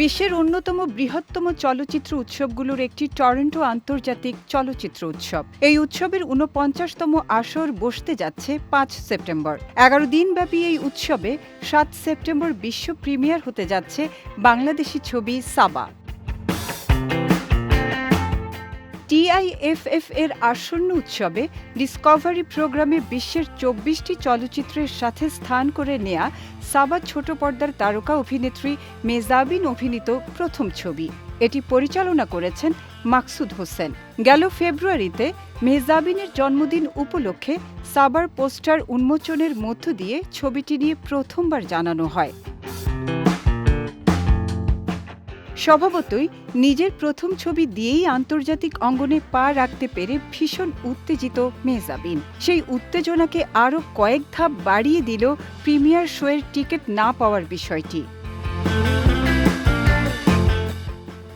বিশ্বের অন্যতম বৃহত্তম চলচ্চিত্র উৎসবগুলোর একটি টরন্টো আন্তর্জাতিক চলচ্চিত্র উৎসব। এই উৎসবের উনপঞ্চাশতম আসর বসতে যাচ্ছে পাঁচ সেপ্টেম্বর। এগারো দিনব্যাপী এই উৎসবে সাত সেপ্টেম্বর বিশ্ব প্রিমিয়ার হতে যাচ্ছে বাংলাদেশি ছবি সাবা। টিআইএফএফ এর আসন্ন উৎসবে ডিসকভারি প্রোগ্রামে বিশ্বের চব্বিশটি চলচ্চিত্রের সাথে স্থান করে নেয়া সাবা ছোট পর্দার তারকা অভিনেত্রী মেজাবিন অভিনীত প্রথম ছবি। এটি পরিচালনা করেছেন মাকসুদ হোসেন। গেল ফেব্রুয়ারিতে মেহজাবিনের জন্মদিন উপলক্ষে সাবার পোস্টার উন্মোচনের মধ্য দিয়ে ছবিটি নিয়ে প্রথমবার জানানো হয়। স্বভাবতই নিজের প্রথম ছবি দিয়েই আন্তর্জাতিক অঙ্গনে পা রাখতে পেরে ভীষণ উত্তেজিত মেহজাবিন। সেই উত্তেজনাকে আরও কয়েক ধাপ বাড়িয়ে দিল প্রিমিয়ার শোয়ের টিকিট না পাওয়ার বিষয়টি।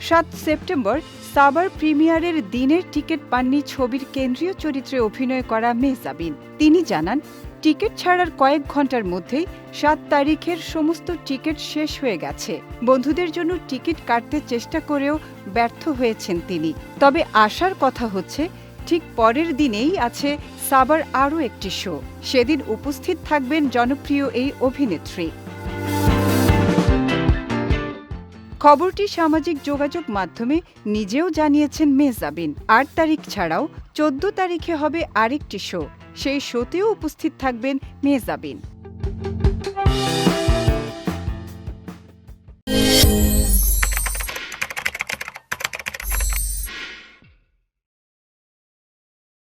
সাত সেপ্টেম্বর সাবার প্রিমিয়ারের দিনের টিকিট পাননি ছবির কেন্দ্রীয় চরিত্রে অভিনয় করা মেহজাবিন। তিনি জানান, টিকিট ছাড়ার কয়েক ঘণ্টার মধ্যেই সাত তারিখের সমস্ত টিকিট শেষ হয়ে গেছে। বন্ধুদের জন্য টিকিট কাটতে চেষ্টা করেও ব্যর্থ হয়েছেন তিনি। তবে আসার কথা হচ্ছে, ঠিক পরের দিনেই আছে সাবার আরও একটি শো। সেদিন উপস্থিত থাকবেন জনপ্রিয় এই অভিনেত্রী। খবরটি সামাজিক যোগাযোগ মাধ্যমে নিজেও জানিয়েছেন মেহজাবিন। আট তারিখ ছাড়াও চোদ্দ তারিখে হবে আরেকটি শো। সেই শোতেও উপস্থিত থাকবেন মেহজাবিন।